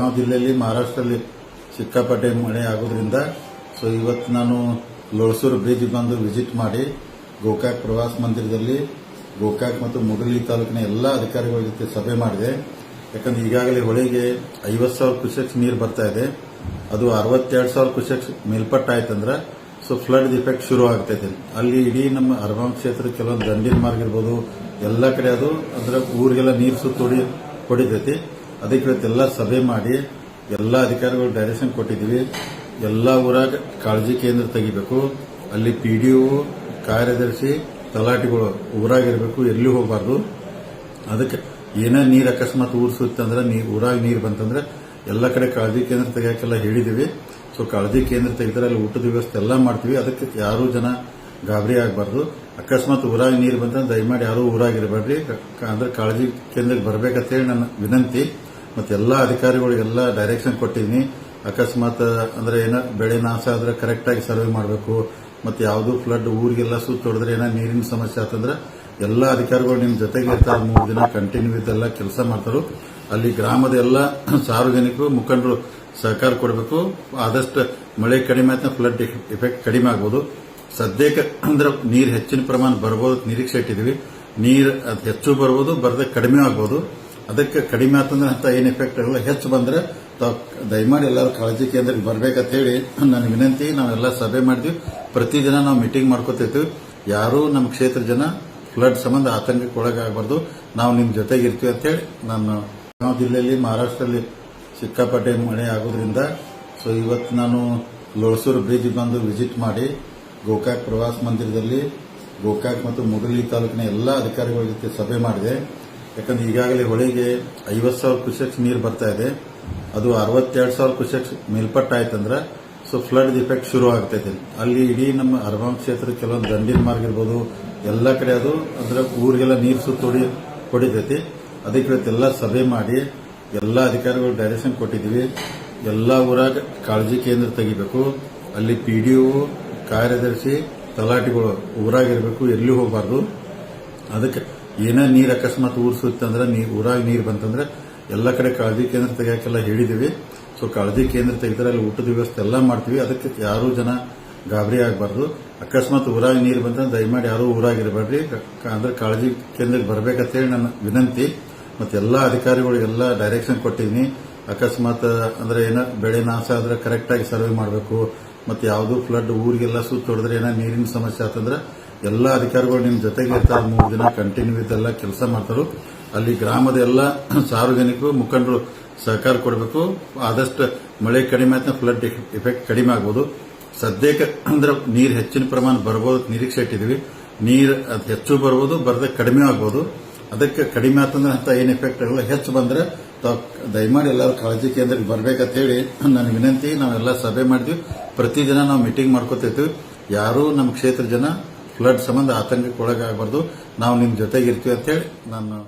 ಬೆಳಗಾವಿ ಜಿಲ್ಲೆಯಲ್ಲಿ ಮಹಾರಾಷ್ಟ್ರದಲ್ಲಿ ಸಿಕ್ಕಾಪಟ್ಟೆ ಮಳೆ ಆಗೋದ್ರಿಂದ, ಸೊ ಇವತ್ತು ನಾನು ಲೋಳಸೂರು ಬ್ರಿಡ್ಜ್ ಬಂದು ವಿಸಿಟ್ ಮಾಡಿ, ಗೋಕಾಕ್ ಪ್ರವಾಸ ಮಂದಿರದಲ್ಲಿ, ಗೋಕಾಕ್ ಮತ್ತು ಮುಗಲಿ ತಾಲೂಕಿನ ಎಲ್ಲ ಅಧಿಕಾರಿಗಳ ಜೊತೆ ಸಭೆ ಮಾಡಿದೆ. ಯಾಕಂದ್ರೆ ಈಗಾಗಲೇ ಹೊಳೆಗೆ ಐವತ್ತು ಸಾವಿರ ಕ್ಯೂಸೆಕ್ಸ್ ನೀರು ಬರ್ತಾ ಇದೆ. ಅದು ಅರವತ್ತೆರಡು ಸಾವಿರ ಕ್ಯೂಸೆಕ್ಸ್ ಮೇಲ್ಪಟ್ಟ ಆಯ್ತಂದ್ರೆ ಸೊ ಫ್ಲಡ್ ಇಫೆಕ್ಟ್ ಶುರು ಆಗ್ತೈತೆ. ಅಲ್ಲಿ ಇಡೀ ನಮ್ಮ ಅರ್ಬಾಂ ಕ್ಷೇತ್ರ, ಕೆಲವೊಂದು ದಂಡಿನ ಮಾರ್ಗ ಇರ್ಬೋದು, ಎಲ್ಲ ಕಡೆ ಅದು ಅಂದ್ರೆ ಊರಿಗೆಲ್ಲ ನೀರು ಸುತ್ತೋಡಿ ಹೊಡಿತೈತಿ. ಅದಕ್ಕೆ ಇವತ್ತೆಲ್ಲ ಸಭೆ ಮಾಡಿ ಎಲ್ಲ ಅಧಿಕಾರಿಗಳು ಡೈರೆಕ್ಷನ್ ಕೊಟ್ಟಿದ್ದೀವಿ. ಎಲ್ಲ ಊರಾಗ ಕಾಳಜಿ ಕೇಂದ್ರ ತೆಗಿಬೇಕು. ಅಲ್ಲಿ ಪಿ ಡಿ ಕಾರ್ಯದರ್ಶಿ, ತಲಾಟಿಗಳು ಊರಾಗಿರಬೇಕು, ಎಲ್ಲಿ ಹೋಗಬಾರ್ದು. ಅದಕ್ಕೆ ಏನೇ ನೀರು ಅಕಸ್ಮಾತ್ ಊರ್ ಸುತ್ತಂದ್ರೆ ಊರಾಗ ನೀರು ಬಂತಂದ್ರೆ ಎಲ್ಲ ಕಡೆ ಕಾಳಜಿ ಕೇಂದ್ರ ತೆಗಿಯಾಕೆಲ್ಲ ಹೇಳಿದೀವಿ ಸೊ ಕಾಳಜಿ ಕೇಂದ್ರ ತೆಗೆದ್ರೆ ಅಲ್ಲಿ ಊಟದ ವ್ಯವಸ್ಥೆ ಎಲ್ಲ ಮಾಡ್ತೀವಿ. ಅದಕ್ಕೆ ಯಾರು ಜನ ಗಾಬರಿ ಆಗಬಾರ್ದು. ಅಕಸ್ಮಾತ್ ಊರಾಗ ನೀರು ಬಂತಂದ್ರೆ ದಯಮಾಡಿ ಯಾರೂ ಊರಾಗಿರಬೇಡ್ರಿ. ಅಂದ್ರೆ ಕಾಳಜಿ ಕೇಂದ್ರಕ್ಕೆ ಬರ್ಬೇಕಂತೇಳಿ ನನ್ನ ವಿನಂತಿ. ಮತ್ತೆ ಎಲ್ಲಾ ಅಧಿಕಾರಿಗಳಿಗೆಲ್ಲ ಡೈರೆಕ್ಷನ್ ಕೊಟ್ಟಿದ್ದೀನಿ ಅಕಸ್ಮಾತ್ ಅಂದ್ರೆ ಏನ ಬೆಳೆ ನಾಶ ಆದ್ರೆ ಕರೆಕ್ಟ್ ಆಗಿ ಸರ್ವೆ ಮಾಡಬೇಕು. ಮತ್ತೆ ಯಾವುದು ಫ್ಲಡ್ ಊರಿಗೆಲ್ಲ ಸುತ್ತ ಹೊಡೆದ್ರೆ ಏನೋ ನೀರಿನ ಸಮಸ್ಯೆ ಆತಂದ್ರೆ ಎಲ್ಲ ಅಧಿಕಾರಿಗಳು ನಿಮ್ ಜೊತೆಗೆ ಇರ್ತಾರೆ. ಮೂರು ದಿನ ಕಂಟಿನ್ಯೂ ಇದೆಲ್ಲ ಕೆಲಸ ಮಾಡ್ತಾರೋ. ಅಲ್ಲಿ ಗ್ರಾಮದ ಎಲ್ಲ ಸಾರ್ವಜನಿಕರು, ಮುಖಂಡರು ಸಹಕಾರ ಕೊಡಬೇಕು. ಆದಷ್ಟು ಮಳೆ ಕಡಿಮೆ ಆಯ್ತು ಫ್ಲಡ್ ಎಫೆಕ್ಟ್ ಕಡಿಮೆ ಆಗ್ಬೋದು. ಸದ್ಯಕ್ಕೆ ಅಂದ್ರೆ ನೀರು ಹೆಚ್ಚಿನ ಪ್ರಮಾಣ ಬರ್ಬೋದು. ನಿರೀಕ್ಷೆ ಇಟ್ಟಿದ್ದೀವಿ ನೀರು ಅದು ಹೆಚ್ಚು ಬರ್ಬೋದು, ಬರದೆ ಕಡಿಮೆ ಆಗ್ಬೋದು. ಅದಕ್ಕೆ ಕಡಿಮೆ ಆತಂದ್ರೆ ಅಂತ ಏನ್ ಎಫೆಕ್ಟ್ ಎಲ್ಲ ಹೆಚ್ಚು ಬಂದ್ರೆ ದಯಮಾಡಿ ಎಲ್ಲರೂ ಕಾಳಜಿ ಕೇಂದ್ರಕ್ಕೆ ಬರ್ಬೇಕಂತ ಹೇಳಿ ನನ್ನ ವಿನಂತಿ. ನಾವೆಲ್ಲ ಸಭೆ ಮಾಡಿದ್ವಿ ಪ್ರತಿದಿನ ನಾವು ಮೀಟಿಂಗ್ ಮಾಡ್ಕೋತಿರ್ತೀವಿ. ಯಾರೂ ನಮ್ಮ ಕ್ಷೇತ್ರ ಜನ ಫ್ಲಡ್ ಸಂಬಂಧ ಆತಂಕಕ್ಕೆ ಒಳಗಾಗಬಾರ್ದು. ನಾವು ನಿಮ್ಮ ಜೊತೆಗೆ ಇರ್ತೀವಿ ಅಂತ ಹೇಳಿ ನಾನು ನಾವು ಜಿಲ್ಲೆಯಲ್ಲಿ ಮಹಾರಾಷ್ಟ್ರದಲ್ಲಿ ಸಿಕ್ಕಾಪಟ್ಟೆ ಮಳೆ ಆಗೋದ್ರಿಂದ ಸೊ ಇವತ್ತು ನಾನು ಲೋಳಸೂರು ಬ್ರಿಡ್ಜ್ ಬಂದು ವಿಸಿಟ್ ಮಾಡಿ ಗೋಕಾಕ್ ಪ್ರವಾಸ ಮಂದಿರದಲ್ಲಿ, ಗೋಕಾಕ್ ಮತ್ತು ಮುಗಲಿ ತಾಲೂಕಿನ ಎಲ್ಲ ಅಧಿಕಾರಿಗಳ ಜೊತೆ ಸಭೆ ಮಾಡಿದೆ. ಯಾಕಂದ್ರೆ ಈಗಾಗಲೇ ಹೊಳೆಗೆ ಐವತ್ತು ಸಾವಿರ ಕ್ಯೂಸೆಕ್ಸ್ ನೀರು ಬರ್ತಾ ಇದೆ. ಅದು ಅರವತ್ತೆರಡು ಸಾವಿರ ಕ್ಯೂಸೆಕ್ಸ್ ಮೇಲ್ಪಟ್ಟ ಆಯ್ತಂದ್ರೆ ಸೊ ಫ್ಲಡ್ ಇಫೆಕ್ಟ್ ಶುರು ಆಗ್ತೈತೆ. ಅಲ್ಲಿ ಇಡೀ ನಮ್ಮ ಅರಬಾಂ ಕ್ಷೇತ್ರ ಕೆಲವೊಂದು ದಂಡಿನ ಮಾರ್ಗ ಇರ್ಬೋದು. ಎಲ್ಲ ಕಡೆ ಅದು ಅಂದ್ರೆ ಊರಿಗೆಲ್ಲ ನೀರು ಸುತ್ತೋಡಿ ಹೊಡಿತೈತಿ. ಅದಕ್ಕೆ ಎಲ್ಲಾ ಸಭೆ ಮಾಡಿ ಎಲ್ಲ ಅಧಿಕಾರಿಗಳು ಡೈರೆಕ್ಷನ್ ಕೊಟ್ಟಿದ್ದೀವಿ. ಎಲ್ಲ ಊರಾಗ ಕಾಳಜಿ ಕೇಂದ್ರ ತೆಗಿಬೇಕು. ಅಲ್ಲಿ ಪಿ ಡಿ ಕಾರ್ಯದರ್ಶಿ ತಲಾಟಿಗಳು ಊರಾಗಿರಬೇಕು, ಎಲ್ಲಿ ಹೋಗಬಾರ್ದು. ಅದಕ್ಕೆ ಏನೇ ನೀರು ಅಕಸ್ಮಾತ್ ಊರ್ಸುತ್ತೆ ಅಂದ್ರೆ ನೀರು ಊರಾಗಿ ನೀರು ಬಂತಂದ್ರೆ ಎಲ್ಲ ಕಡೆ ಕಾಳಜಿ ಕೇಂದ್ರ ತೆಗಿಯಾಕೆಲ್ಲ ಹೇಳಿದೀವಿ. ಸೊ ಕಾಳಜಿ ಕೇಂದ್ರ ತೆಗೆದ್ರೆ ಅಲ್ಲಿ ಊಟದ ವ್ಯವಸ್ಥೆ ಎಲ್ಲ ಮಾಡ್ತೀವಿ. ಅದಕ್ಕೆ ಯಾರೂ ಜನ ಗಾಬರಿ ಆಗಬಾರ್ದು. ಅಕಸ್ಮಾತ್ ಊರಾಗಿ ನೀರು ಬಂತಂದ್ರೆ ದಯಮಾಡಿ ಯಾರೂ ಊರಾಗಿರಬೇಡ್ರಿ. ಅಂದ್ರೆ ಕಾಳಜಿ ಕೇಂದ್ರಕ್ಕೆ ಬರ್ಬೇಕಂತೇಳಿ ನನ್ನ ವಿನಂತಿ. ಮತ್ತೆ ಎಲ್ಲಾ ಅಧಿಕಾರಿಗಳಿಗೆಲ್ಲ ಡೈರೆಕ್ಷನ್ ಕೊಟ್ಟಿದ್ದೀನಿ. ಅಕಸ್ಮಾತ್ ಅಂದ್ರೆ ಏನೋ ಬೆಳೆ ನಾಶ ಆದ್ರೆ ಕರೆಕ್ಟ್ ಆಗಿ ಸರ್ವೆ ಮಾಡಬೇಕು. ಮತ್ತೆ ಯಾವುದು ಫ್ಲಡ್ ಊರಿಗೆಲ್ಲ ಸುತ್ತ ಹೊಡೆದ್ರೆ ಏನೋ ನೀರಿನ ಸಮಸ್ಯೆ ಆತಂದ್ರೆ ಎಲ್ಲ ಅಧಿಕಾರಿಗಳು ನಿಮ್ ಜೊತೆಗೆ ಇರ್ತಾರೆ. ಮೂರು ದಿನ ಕಂಟಿನ್ಯೂ ಇದೆಲ್ಲ ಕೆಲಸ ಮಾಡ್ತಾರೋ. ಅಲ್ಲಿ ಗ್ರಾಮದ ಎಲ್ಲ ಸಾರ್ವಜನಿಕರು ಮುಖಂಡರು ಸಹಕಾರ ಕೊಡಬೇಕು. ಆದಷ್ಟು ಮಳೆ ಕಡಿಮೆ ಆಯ್ತು ಫ್ಲಡ್ ಇಫೆಕ್ಟ್ ಕಡಿಮೆ ಆಗ್ಬೋದು. ಸದ್ಯಕ್ಕೆ ಅಂದ್ರೆ ನೀರು ಹೆಚ್ಚಿನ ಪ್ರಮಾಣ ಬರ್ಬೋದು. ನಿರೀಕ್ಷೆ ಇಟ್ಟಿದ್ದೀವಿ ನೀರು ಹೆಚ್ಚು ಬರ್ಬೋದು, ಬರದೆ ಕಡಿಮೆ ಆಗ್ಬೋದು. ಅದಕ್ಕೆ ಕಡಿಮೆ ಆತಂದ್ರೆ ಅಂತ ಏನು ಎಫೆಕ್ಟ್ ಆಗಲ್ಲ ಹೆಚ್ಚು ಬಂದ್ರೆ ದಯಮಾಡಿ ಎಲ್ಲರೂ ಕಾಳಜಿ ಕೇಂದ್ರಕ್ಕೆ ಬರ್ಬೇಕಂತ ಹೇಳಿ ನನ್ನ ವಿನಂತಿ ನಾವೆಲ್ಲ ಸಭೆ ಮಾಡಿದ್ವಿ ಪ್ರತಿದಿನ ನಾವು ಮೀಟಿಂಗ್ ಮಾಡ್ಕೋತಿರ್ತೀವಿ. ಯಾರೂ ನಮ್ಮ ಕ್ಷೇತ್ರ ಜನ ಫ್ಲಡ್ ಸಂಬಂಧ ಆತಂಕಕ್ಕೆ ಒಳಗಾಗಬಾರ್ದು. ನಾವು ನಿಮ್ಮ ಜೊತೆಗೆ ಇರ್ತೀವಿ ಅಂತ ಹೇಳಿ ನಾನು